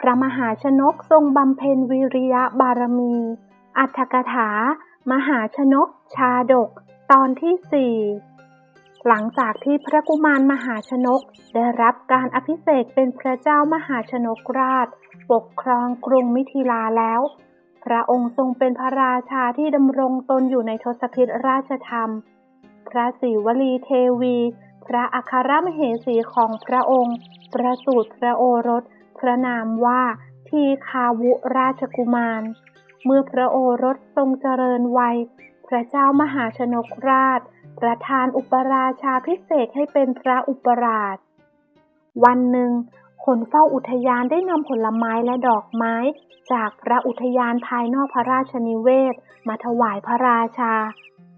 พระมหาชนกทรงบำเพ็ญวิริยะบารมี อัตถกถา มหาชนก ชาดก ตอนที่สี่หลังจากที่พระกุมารมหาชนกได้รับการอภิเษกเป็นพระเจ้ามหาชนกราช ปกครองกรุงมิถิลาแล้ว พระองค์ทรงเป็นพระราชาที่ดำรงตนอยู่ในทศพิธราชธรรม พระศรีวลีเทวี พระอัครมเหสีของพระองค์ ประสูติพระโอรส พระนามว่าทีคาวุราชกุมาร เมื่อพระโอรสทรงเจริญวัย พระเจ้ามหาชนกราช ประทานอุปราชาพิเศษให้เป็นพระอุปราช วันหนึ่งคนเฝ้าอุทยานได้นำผลไม้และดอกไม้ จากพระอุทยานภายนอกพระราชนิเวศ มาถวายพระราชา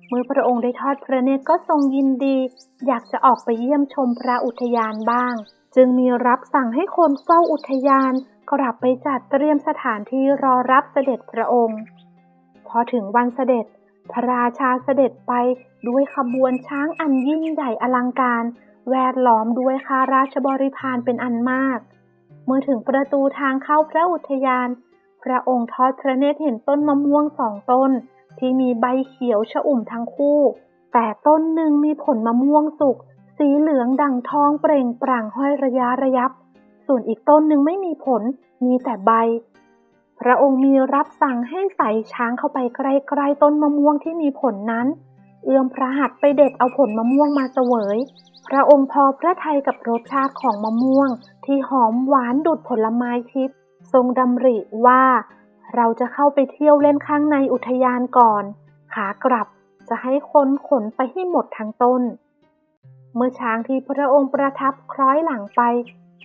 เมื่อพระองค์ได้ทอดพระเนตรก็ทรงยินดี อยากจะออกไปเยี่ยมชมพระอุทยานบ้าง จึงมีรับสั่งให้คนเฝ้าอุทยานกลับไปจัดเตรียมสถานที่รอรับเสด็จพระองค์ พอถึงวันเสด็จ พระราชาเสด็จไปด้วยขบวนช้างอันยิ่งใหญ่อลังการ แวดล้อมด้วยข้าราชบริพารเป็นอันมาก เมื่อถึงประตูทางเข้าพระอุทยาน พระองค์ทอดพระเนตรเห็นต้นมะม่วงสองต้น ที่มีใบเขียวชอุ่มทั้งคู่ แต่ต้นหนึ่งมีผลมะม่วงสุก สีเหลืองดั่งทองเปล่งปลั่งห้อยระยะระยับ ส่วนอีกต้นหนึ่งไม่มีผล มีแต่ใบ พระองค์มีรับสั่งให้ใส่ช้างเข้าไปใกล้ๆต้นมะม่วงที่มีผลนั้น เอื้อมพระหัตถ์ไปเด็ดเอาผลมะม่วงมาเสวย พระองค์พอพระทัยกับรสชาติของมะม่วง ที่หอมหวานดุดผลไม้ทิพย์ทรงดำริว่า เราจะเข้าไปเที่ยวเล่นข้างในอุทยานก่อน ขากลับจะให้คนขนไปให้หมดทั้งต้น เมื่อช้างที่พระองค์ประทับคล้อยหลังไป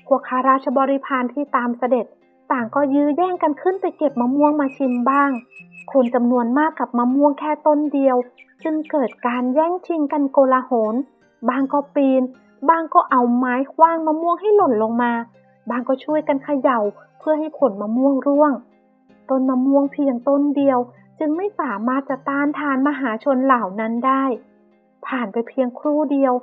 พวกข้าราชบริพารที่ตามเสด็จ ต่างก็ยื้อแย่งกันขึ้นไปเก็บมะม่วงมาชิมบ้าง คนจำนวนมากกับมะม่วงแค่ต้นเดียว จึงเกิดการแย่งชิงกันโกลาหล บางก็ปีน บางก็เอาไม้คว้างมะม่วงให้หล่นลงมา บางก็ช่วยกันเขย่าเพื่อให้ผลมะม่วงร่วง ต้นมะม่วงเพียงต้นเดียว จึงไม่สามารถจะต้านทานมหาชนเหล่านั้นได้ ผ่านไปเพียงครู่เดียว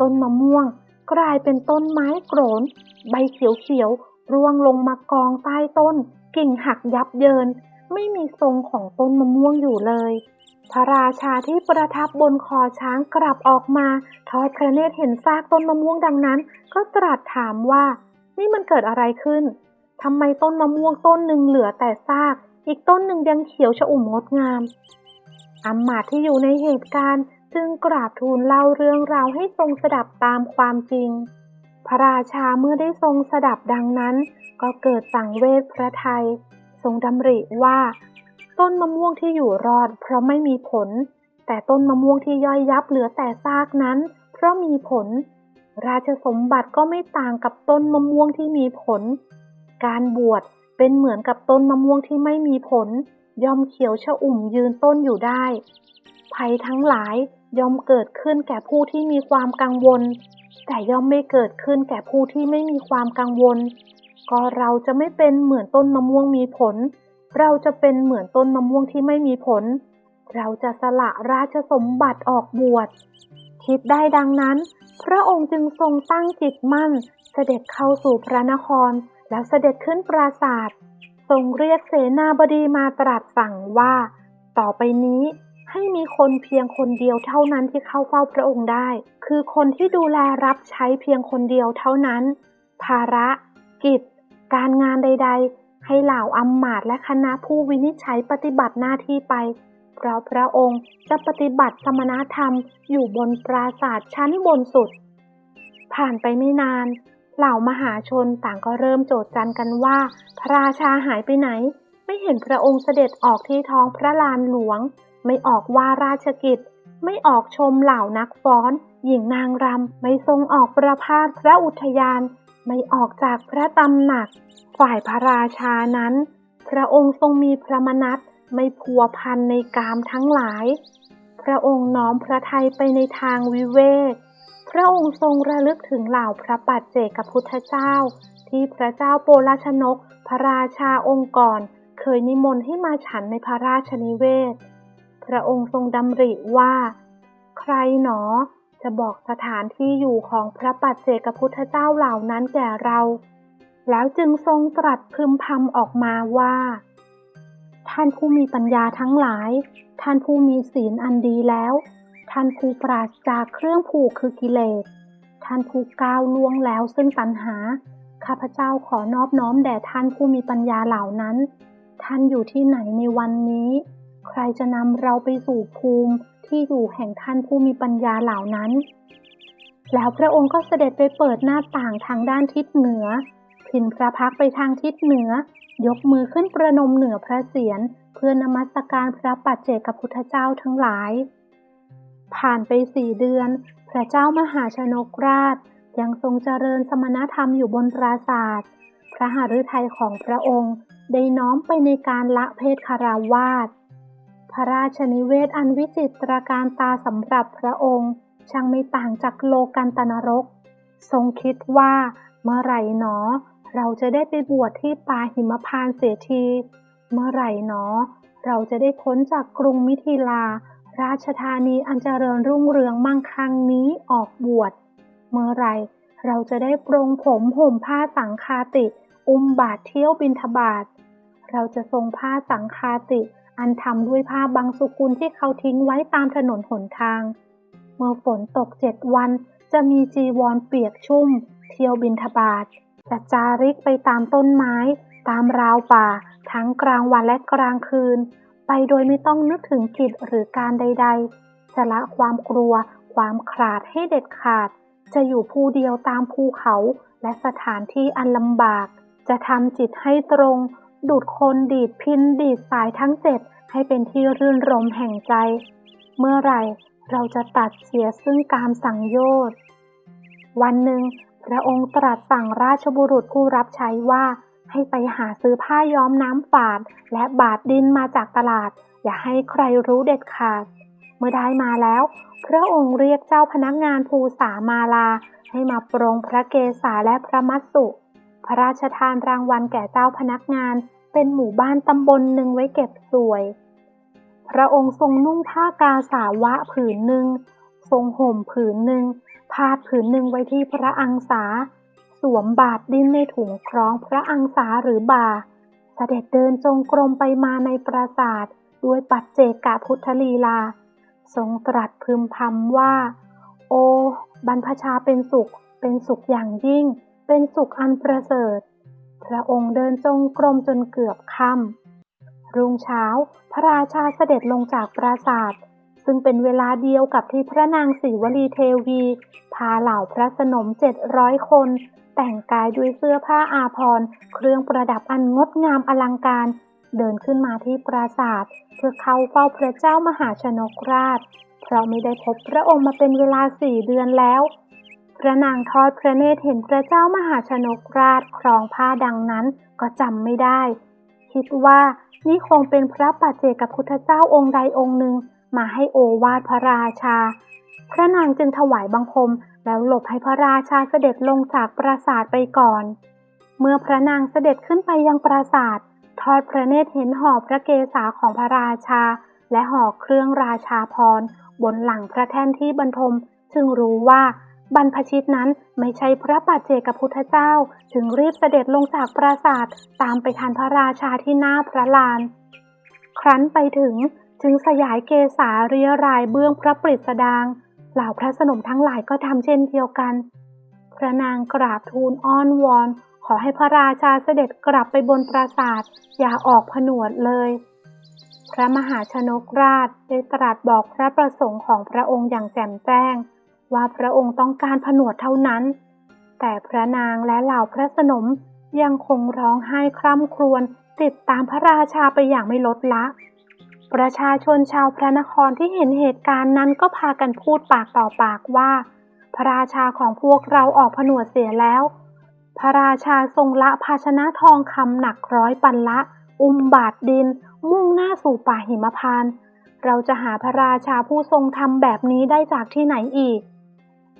ต้นมะม่วง กลายเป็นต้นไม้โกรน ใบเขียวๆร่วงลงมากองใต้ต้น กิ่งหักยับเยิน ไม่มีทรงของต้นมะม่วงอยู่เลย พระราชาที่ประทับบนคอช้างกลับออกมา ทอดพระเนตรเห็นซากต้นมะม่วงดังนั้น ก็ตรัสถามว่า นี่มันเกิดอะไรขึ้นทำไมต้นมะม่วงต้นหนึ่งเหลือแต่ซาก อีกต้นหนึ่งยังเขียวชอุ่มงดงามอำมาตย์ที่อยู่ในเหตุการณ์ จึงกราบทูลเล่าเรื่องราวให้ทรงสดับตามความจริง พระราชาเมื่อได้ทรงสดับดังนั้น ก็เกิดสังเวชพระไทย ทรงดำริว่า ต้นมะม่วงที่อยู่รอดเพราะไม่มีผล แต่ต้นมะม่วงที่ย่อยยับเหลือแต่ซากนั้น เพราะมีผล ราชสมบัติก็ไม่ต่างกับต้นมะม่วงที่มีผล การบวชเป็นเหมือนกับต้นมะม่วงที่ไม่มีผล ย่อมเขียวชอุ่มยืนต้นอยู่ได้ภัยทั้งหลาย ย่อมเกิดขึ้นแก่ผู้ที่มีความกังวล แต่ย่อมไม่เกิดขึ้นแก่ผู้ที่ไม่มีความกังวล ก็เราจะไม่เป็นเหมือนต้นมะม่วงมีผล เราจะเป็นเหมือนต้นมะม่วงที่ไม่มีผล เราจะสละราชสมบัติออกบวช คิดได้ดังนั้น พระองค์จึงทรงตั้งจิตมั่น เสด็จเข้าสู่พระนคร แล้วเสด็จขึ้นปราศาสตร์ทรงเรียกเสนาบดีมาตรัสสั่งว่า ต่อไปนี้ ให้มีคนเพียงคนเดียวเท่านั้นที่เข้าเฝ้าพระองค์ได้ คือคนที่ดูแลรับใช้เพียงคนเดียวเท่านั้น ภาระ กิจ การงานใด ๆ ให้เหล่าอำมาตและคณะผู้วินิจฉัยปฏิบัติหน้าที่ไป เพราะพระองค์จะปฏิบัติสมณธรรมอยู่บนปราศาสตร์ชั้นบนสุด ผ่านไปไม่นาน เหล่ามหาชนต่างก็เริ่มโจทจันกันว่า พระราชาหายไปไหน ไม่เห็นพระองค์เสด็จออกที่ท้องพระลานหลวง ไม่ออกว่าราชกิจ ไม่ออกชมเหล่านักฟ้อน หญิงนางรำ ไม่ทรงออกประพาสพระอุทยาน ไม่ออกจากพระตำหนัก ฝ่ายพระราชานั้น พระองค์ทรงมีพระมนัตไม่พัวพันในกามทั้งหลาย พระองค์น้อมพระทัยไปในทางวิเวก พระองค์ทรงระลึกถึงเหล่าพระปัจเจกพุทธเจ้า ที่พระเจ้าโปลชนก พระราชาองค์ก่อน เคยนิมนต์ให้มาฉันในพระราชนิเวศ พระองค์ทรงดำริว่า ใครหนอ จะบอกสถานที่อยู่ของพระปัจเจกพุทธเจ้าเหล่านั้นแก่เรา แล้วจึงทรงตรัสพึมพำออกมาว่า ท่านผู้มีปัญญาทั้งหลาย ท่านผู้มีศีลอันดีแล้ว ท่านผู้ปราศจากเครื่องผูกคือกิเลส ท่านผู้ก้าวล่วงแล้วซึ่งตัณหา ข้าพเจ้าขอนอบน้อมแด่ท่านผู้มีปัญญาเหล่านั้น ท่านอยู่ที่ไหนในวันนี้ ใครจะนำเราไปสู่ภูมิที่อยู่แห่งท่านผู้มีปัญญาเหล่านั้น แล้วพระองค์ก็เสด็จไปเปิดหน้าต่างทางด้านทิศเหนือพินพระพักไปทางทิศเหนือ ยกมือขึ้นประนมเหนือพระเศียรเพื่อนมัสการพระปัจเจกพุทธเจ้าทั้งหลาย ผ่านไปสี่เดือน พระเจ้ามหาชนกราช ยังทรงเจริญสมณธรรมอยู่บนปราศาสตร์พระหฤทัยของพระองค์ได้น้อมไปในการละเพศคาราวาส พระราชนิเวศอันวิจิตรการตาสำหรับพระองค์ ช่างไม่ต่างจากโลกันตนรก ทรงคิดว่าเมื่อไหร่หนอ เราจะได้ไปบวชที่ป่าหิมพานตเสียที เมื่อไหร่หนอ เราจะได้พ้นจากกรุงมิถิลา ราชธานีอันเจริญรุ่งเรืองมั่งคั่งนี้ออกบวช เมื่อไหร่เราจะได้ปรงผมห่มผ้าสังคาติ อุ้มบาทเที่ยวบินทบาท เราจะทรงผ้าสังคาติ อันทำด้วยผ้าบางสุกุลที่เขาทิ้งไว้ตามถนนหนทาง เมื่อฝนตกเจ็ดวันจะมีจีวรเปียกชุ่ม เที่ยวบินทบาทจะจาริกไปตามต้นไม้ ตามราวป่า ทั้งกลางวันและกลางคืน ไปโดยไม่ต้องนึกถึงกิจหรือการใด ๆ จะละความกลัว ความขลาดให้เด็ดขาด จะอยู่ผู้เดียวตามภูเขาและสถานที่อันลำบาก จะทำจิตให้ตรง ดูดคนดีดพินดีดสายทั้งเจ็ดให้เป็นที่รื่นรมแห่งใจ เมื่อไหร่เราจะตัดเสียซึ่งกามสังโยชน์ วันหนึ่ง พระองค์ตรัสสั่งราชบุรุษผู้รับใช้ว่าให้ไปหาซื้อผ้าย้อมน้ำฝาด และบาดดินมาจากตลาด อย่าให้ใครรู้เด็ดขาด เมื่อได้มาแล้ว พระองค์เรียกเจ้าพนักงานภูษามาลา ให้มาปรงพระเกศาและพระมัสสุ พระราชทานรางวัลแก่เจ้าพนักงาน เป็นหมู่บ้านตำบลหนึ่งไว้เก็บสวย พระองค์ทรงนุ่งผ้ากาสาวะผืนหนึ่ง ทรงห่มผืนหนึ่งพาดผืนหนึ่งไว้ที่พระอังสา สวมบาทดิ้นในถุงคล้องพระอังสาหรือบ่า เสด็จเดินจงกรมไปมาในปราสาทด้วยปัจเจกพุทธลีลา ทรงตรัสพึมพำว่า โอ้บรรพชาเป็นสุข เป็นสุขอย่างยิ่ง เป็นสุขอันประเสริฐ พระองค์เดินจงกรมจนเกือบค่ำ รุ่งเช้าพระราชาเสด็จลงจากปราสาท ซึ่งเป็นเวลาเดียวกับที่พระนางศรีวลีเทวี พาเหล่าพระสนมเจ็ดร้อยคน แต่งกายด้วยเสื้อผ้าอาภรณ์ เครื่องประดับอันงดงามอลังการ เดินขึ้นมาที่ปราสาท เพื่อเข้าเฝ้าพระเจ้ามหาชนกราช เพราะไม่ได้พบพระองค์มาเป็นเวลาสี่เดือนแล้ว พระนางทอดพระเนตรเห็นพระเจ้ามหาชนกราชครองผ้าดังนั้นก็จำไม่ได้ คิดว่านี่คงเป็นพระปัจเจกพุทธเจ้าองค์ใดองค์หนึ่งมาให้โอวาทพระราชา พระนางจึงถวายบังคมแล้วหลบให้พระราชาเสด็จลงจากปราสาทไปก่อน เมื่อพระนางเสด็จขึ้นไปยังปราสาททอดพระเนตรเห็นห่อพระเกศาของพระราชา และห่อเครื่องราชาพรบนหลังพระแท่นที่บรรทม จึงรู้ว่า บรรพชิตนั้นไม่ใช่พระปัจเจกพุทธเจ้า จึงรีบเสด็จลงจากปราสาทตามไปทันพระราชาที่หน้าพระลาน ครั้นไปถึงจึงสยายเกษาเรียรายเบื้องพระปริศดางเหล่าพระสนมทั้งหลายก็ทำเช่นเดียวกัน พระนางกราบทูลอ้อนวอน ขอให้พระราชาเสด็จกลับไปบนปราสาท อย่าออกผนวดเลย พระมหาชนกราชได้ตรัสบอกพระประสงค์ของพระองค์อย่างแจ่มแจ้ง ว่าพระองค์ต้องการผนวดเท่านั้น แต่พระนางและเหล่าพระสนมยังคงร้องไห้คร่ำครวญติดตามพระราชาไปอย่างไม่ลดละ ประชาชนชาวพระนครที่เห็นเหตุการณ์นั้นก็พากันพูดปากต่อปากว่า พระราชาของพวกเราออกผนวดเสียแล้ว พระราชาทรงละภาชนะทองคำหนักร้อยปันละ อุ้มบาทดิน มุ่งหน้าสู่ป่าหิมพานต์เราจะหาพระราชาผู้ทรงธรรมแบบนี้ได้จากที่ไหนอีก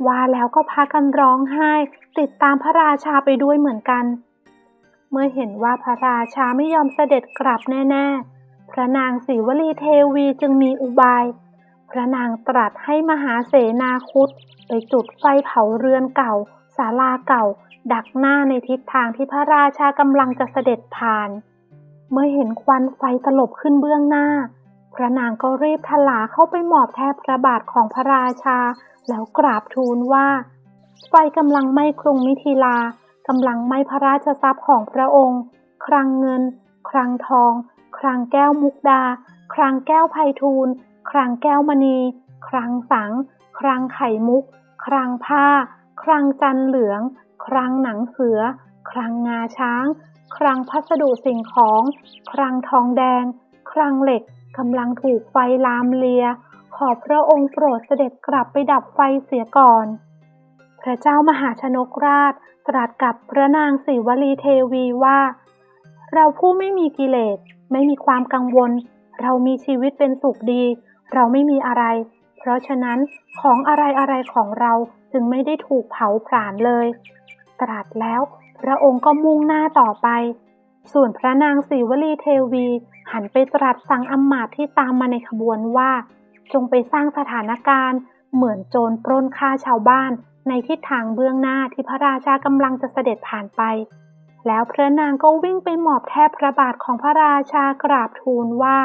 ว่าแล้วก็พากันร้องไห้ ติดตามพระราชาไปด้วยเหมือนกัน เมื่อเห็นว่าพระราชาไม่ยอมเสด็จกลับแน่ๆ พระนางศรีวลีเทวีจึงมีอุบาย พระนางตรัสให้มหาเสนาคุดไปจุดไฟเผาเรือนเก่าศาลาเก่า ดักหน้าในทิศทางที่พระราชากำลังจะเสด็จผ่าน เมื่อเห็นควันไฟตลบขึ้นเบื้องหน้า พระนางก็รีบทลาเข้าไปหมอบแทบพระบาทของพระราชา แล้วกราบทูลว่า ไฟกำลังไหม้กรุงมิถิลากำลังไหม้พระราชทรัพย์ของพระองค์คลังเงินคลังทองคลังแก้วมุกดาคลังแก้วไพฑูรย์คลังแก้วมณีคลังสังคลังไข่มุกคลังผ้าคลังจันเหลืองคลังหนังเสือคลังงาช้างคลังพัสดุสิ่งของคลังทองแดงคลังเหล็ก กำลังถูกไฟลามเลีย ขอพระองค์โปรดเสด็จกลับไปดับไฟเสียก่อน พระเจ้ามหาชนกราชตรัสกับพระนางศรีวลีเทวีว่า เราผู้ไม่มีกิเลส ไม่มีความกังวล เรามีชีวิตเป็นสุขดี เราไม่มีอะไร เพราะฉะนั้นของอะไรอะไรของเราจึงไม่ได้ถูกเผาผลาญเลย ตรัสแล้วพระองค์ก็มุ่งหน้าต่อไป ส่วนพระนางศรีวลีเทวี หันไปตรัสสั่งอำมาตย์ที่ตามมาในขบวนว่า จงไปสร้างสถานการณ์ เหมือนโจรปล้นฆ่าชาวบ้าน ในทิศทางเบื้องหน้าที่พระราชากำลังจะเสด็จผ่านไป แล้วพระนางก็วิ่งไปหมอบแทบพระบาทของพระราชากราบทูลว่า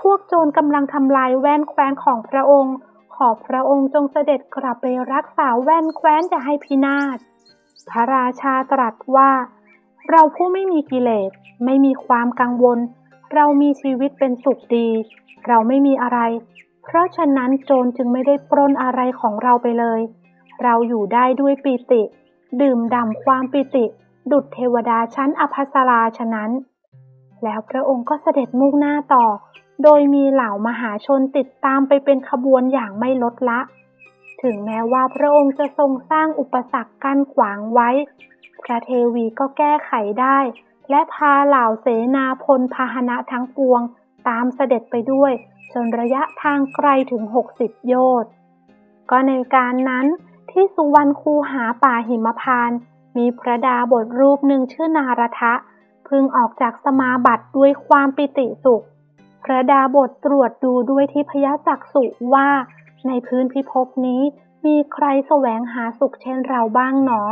พวกโจรกำลังทำลายแว่นแคว้นของพระองค์ ขอพระองค์จงเสด็จกลับไปรักษาแว่นแคว้นอย่าให้พินาศพระราชาตรัสว่า เราผู้ไม่มีกิเลส ไม่มีความกังวล เรามีชีวิตเป็นสุขดี เราไม่มีอะไร เพราะฉะนั้นโจรจึงไม่ได้ปล้นอะไรของเราไปเลย เราอยู่ได้ด้วยปิติ ดื่มด่ำความปิติ ดุจเทวดาชั้นอภัสราฉะนั้น แล้วพระองค์ก็เสด็จมุ่งหน้าต่อ โดยมีเหล่ามหาชนติดตามไปเป็นขบวนอย่างไม่ลดละ ถึงแม้ว่าพระองค์จะทรงสร้างอุปสรรคกั้นขวางไว้ พระเทวีก็แก้ไขได้ และพาเหล่าเสนาพลพาหนะทั้งปวง ตามเสด็จไปด้วย จนระยะทางไกลถึง 60 โยชน์ก็ในการนั้นที่สุวรรณคูหาป่าหิมพานต์มีพระดาบทรูปหนึ่งชื่อนารทะพึงออกจากสมาบัติด้วยความปิติสุข พระดาบทตรวจดูด้วยทิพยจักษุว่า ในพื้นพิภพนี้ มีใครแสวงหาสุขเช่นเราบ้างหนอ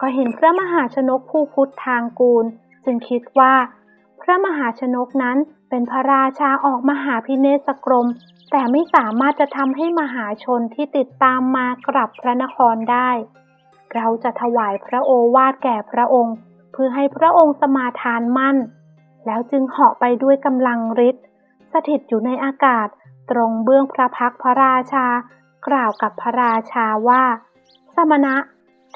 ก็เห็นพระมหาชนกผู้พุทธทางกูล จึงคิดว่า พระมหาชนกนั้นเป็นพระราชาออกมหาพิเนศกรม แต่ไม่สามารถจะทำให้มหาชนที่ติดตามมากลับพระนครได้ เราจะถวายพระโอวาทแก่พระองค์ เพื่อให้พระองค์สมาทานมั่น แล้วจึงเหาะไปด้วยกำลังฤทธิ์สถิตอยู่ในอากาศ ตรงเบื้องพระพักพระราชา กล่าวกับพระราชาว่า สมณะ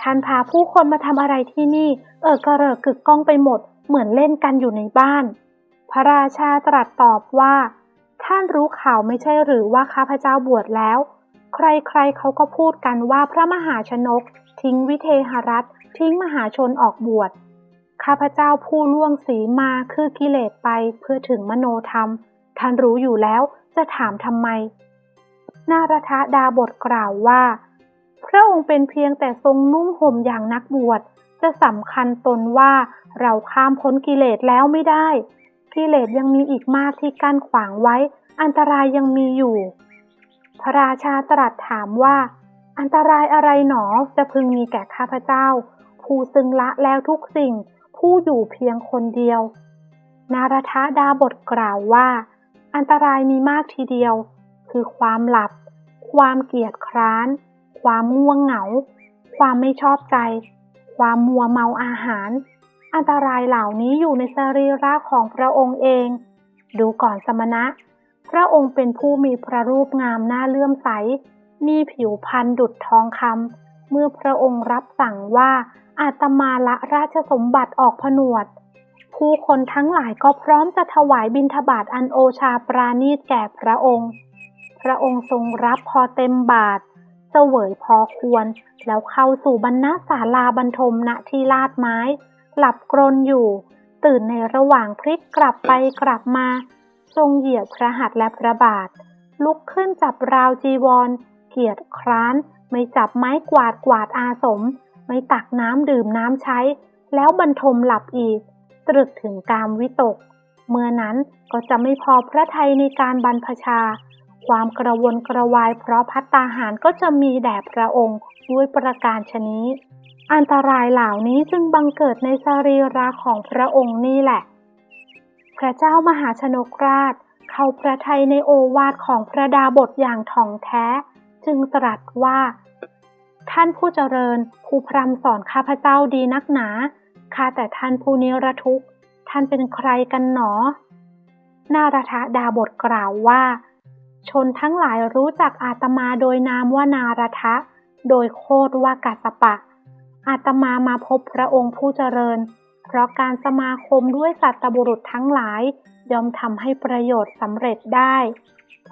ท่านพาผู้คนมาทำอะไรที่นี่ เออกระเริกกึกก้องไปหมด เหมือนเล่นกันอยู่ในบ้าน พระราชาตรัสตอบว่า ท่านรู้ข่าวไม่ใช่หรือว่าข้าพเจ้าบวชแล้ว ใครๆเขาก็พูดกันว่าพระมหาชนก ทิ้งวิเทหรัฐ ทิ้งมหาชนออกบวชข้าพเจ้าผู้ล่วงสีมาคือกิเลสไปเพื่อถึงมโนธรรม ท่านรู้อยู่แล้วจะถามทำไม นารทดาบทกล่าวว่า พระองค์เป็นเพียงแต่ทรงนุ่งห่มอย่างนักบวชจะสำคัญตนว่าเราข้ามพ้นกิเลสแล้วไม่ได้ กิเลสยังมีอีกมากที่กั้นขวางไว้ อันตรายยังมีอยู่ พระราชาตรัสถามว่า อันตรายอะไรหนอจะพึงมีแก่ข้าพเจ้า ผู้ซึ่งละแล้วทุกสิ่ง ผู้อยู่เพียงคนเดียว นารทดาบทกล่าวว่า อันตรายมีมากทีเดียว คือความหลับ ความเกียจคร้าน ความง่วงเหงา ความไม่ชอบใจ ความมัวเมาอาหาร อันตรายเหล่านี้อยู่ในสรีระของพระองค์เอง ดูก่อนสมณะ พระองค์เป็นผู้มีพระรูปงามหน่าเลื่อมใส มีผิวพรรณดุจทองคำเมื่อพระองค์รับสั่งว่าอาตมาละราชสมบัติออกผนวด ผู้คนทั้งหลายก็พร้อมจะถวายบิณฑบาตอันโอชาปราณีตแก่พระองค์ พระองค์ทรงรับพอเต็มบาทเสวยพอควร แล้วเข้าสู่บรรณศาลาบรรทมณที่ลาดไม้ หลับกรนอยู่ ตื่นในระหว่างพลิกกลับไปกลับมา ทรงเหยียบพระหัตถ์และพระบาท ลุกขึ้นจับราวจีวร เกียรติคร้าน ไม่จับไม้กวาดกวาดอาสม ไม่ตักน้ำดื่มน้ำใช้ แล้วบรรทมหลับอีก ตรึกถึงกามวิตก เมื่อนั้นก็จะไม่พอพระทัยในการบรรพชา ความกระวนกระวายเพราะพัตตาหารก็จะมีแด่พระองค์ด้วยประการชนี้ อันตรายเหล่านี้จึงบังเกิดในสรีระของพระองค์นี่แหละ พระเจ้ามหาชนกราช เข้าพระทัยในโอวาทของพระดาบทอย่างถ่องแท้ จึงตรัสว่า ท่านผู้เจริญผู้พรำสอนข้าพเจ้าดีนักหนาข้าแต่ท่านผู้นิรทุกข์ท่านเป็นใครกันหนอ นารทดาบทกล่าวว่า ชนทั้งหลายรู้จักอาตมาโดยนามว่านารทะ โดยโคดว่ากัสปะ อาตมามาพบพระองค์ผู้เจริญ เพราะการสมาคมด้วยสัตบุรุษทั้งหลายย่อมทำให้ประโยชน์สำเร็จได้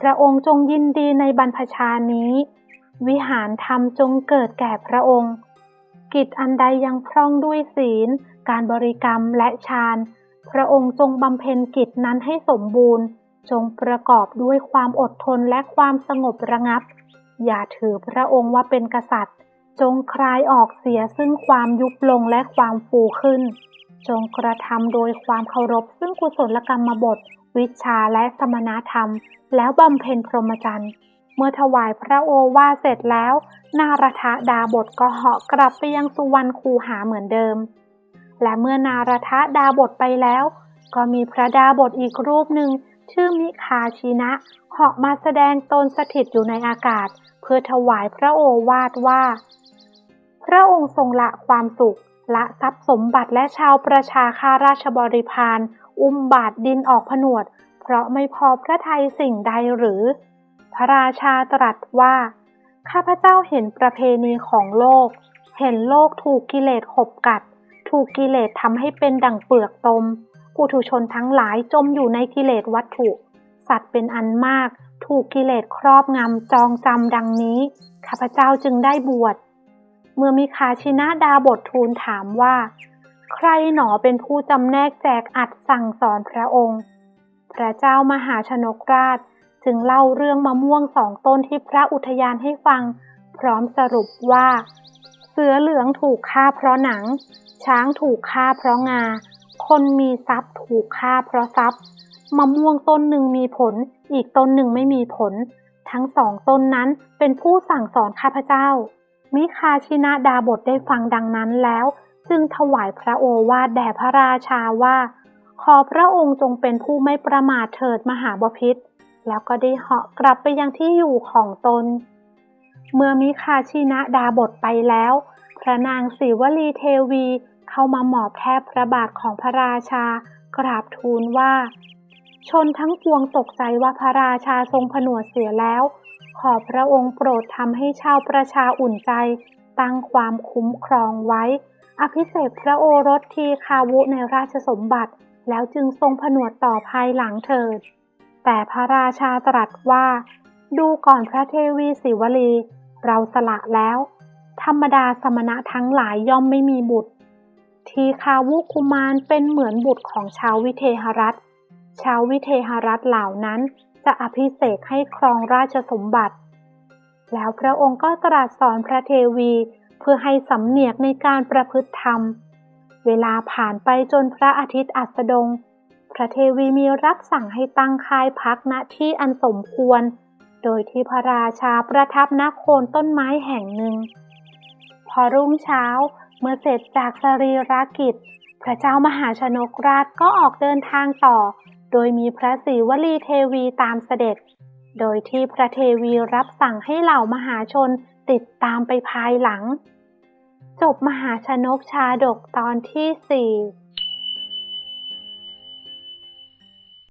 พระองค์จงยินดีในบรรพชานี้ วิหารธรรมจงเกิดแก่พระองค์ กิจอันใดยังพร่องด้วยศีล การบริกรรมและฌาน พระองค์จงบำเพ็ญกิจนั้นให้สมบูรณ์ จงประกอบด้วยความอดทนและความสงบระงับ อย่าถือพระองค์ว่าเป็นกษัตริย์ จงคลายออกเสียซึ่งความยุบลงและความฟูขึ้น จงกระทำโดยความเคารพซึ่งกุศลกรรมบท วิชาและสมณธรรม แล้วบำเพ็ญพรหมจรรย์เมื่อถวายพระโอวาเสร็จแล้ว นารทดาบทก็เหาะกลับไปยังสุวรรณคูหาเหมือนเดิม และเมื่อนารทดาบทไปแล้ว ก็มีพระดาบทอีกรูปหนึ่ง ชื่อมิคาชินะเหาะมาแสดงตนสถิตอยู่ในอากาศ เพื่อถวายพระโอวาทว่า พระองค์ทรงละความสุข ละทรัพย์สมบัติและชาวประชาข้าราชบริพารอุ้มบาทดินออกผนวด เพราะไม่พอพระทัยสิ่งใดหรือ พระราชาตรัสว่า ข้าพเจ้าเห็นประเพณีของโลก เห็นโลกถูกกิเลสขบกัด ถูกกิเลสทำให้เป็นดั่งเปลือกตม ปุถุชนทั้งหลายจมอยู่ในกิเลสวัตถุ สัตว์เป็นอันมาก ถูกกิเลสครอบงำจองจำดังนี้ ข้าพเจ้าจึงได้บวช เมื่อมีคาชินะดาบททูลถามว่า ใครหนอเป็นผู้จำแนกแจกอัดสั่งสอนพระองค์ พระเจ้ามหาชนกราชจึงเล่าเรื่องมะม่วงสองต้นที่พระอุทยานให้ฟัง พร้อมสรุปว่า เสือเหลืองถูกฆ่าเพราะหนัง ช้างถูกฆ่าเพราะงา คนมีทรัพย์ถูกฆ่าเพราะทรัพย์มะม่วงต้นหนึ่งมีผล อีกต้นหนึ่งไม่มีผล ทั้งสองต้นนั้นเป็นผู้สั่งสอนข้าพเจ้า มิคาชินะดาบทได้ฟังดังนั้นแล้ว จึงถวายพระโอวาทแด่พระราชาว่า ขอพระองค์จงเป็นผู้ไม่ประมาทเถิดมหาบพิตรแล้วก็ได้เหาะกลับไปยังที่อยู่ของตน เมื่อมิคาชินะดาบทไปแล้ว พระนางศิวลีเทวี เข้ามาหมอบแทบพระบาทของพระราชากราบทูลว่า ชนทั้งปวงตกใจว่าพระราชาทรงผนวดเสียแล้ว ขอพระองค์โปรดทำให้ชาวประชาอุ่นใจ ตั้งความคุ้มครองไว้ อภิเษกพระโอรสทีคาวุในราชสมบัติ แล้วจึงทรงผนวดต่อภายหลังเถิด แต่พระราชาตรัสว่า ดูก่อนพระเทวีศิวลี เราสละแล้ว ธรรมดาสมณะทั้งหลายย่อมไม่มีบุตร ทีคาวุกุมารเป็นเหมือนบุตรของชาววิเทหรัฐ ชาววิเทหรัฐเหล่านั้นจะอภิเษกให้ครองราชสมบัติ แล้วพระองค์ก็ตรัสสอนพระเทวีเพื่อให้สำเนียกในการประพฤติธรรม เวลาผ่านไปจนพระอาทิตย์อัสดง พระเทวีมีรับสั่งให้ตั้งค่ายพักณที่อันสมควร โดยที่พระราชาประทับณโคนต้นไม้แห่งหนึ่ง พอรุ่งเช้า เมื่อเสร็จจากสรีรกิจ พระเจ้ามหาชนกราชก็ออกเดินทางต่อ โดยมีพระศรีวลีเทวีตามเสด็จ โดยที่พระเทวีรับสั่งให้เหล่ามหาชนติดตามไปภายหลัง จบมหาชนกชาดกตอนที่สี่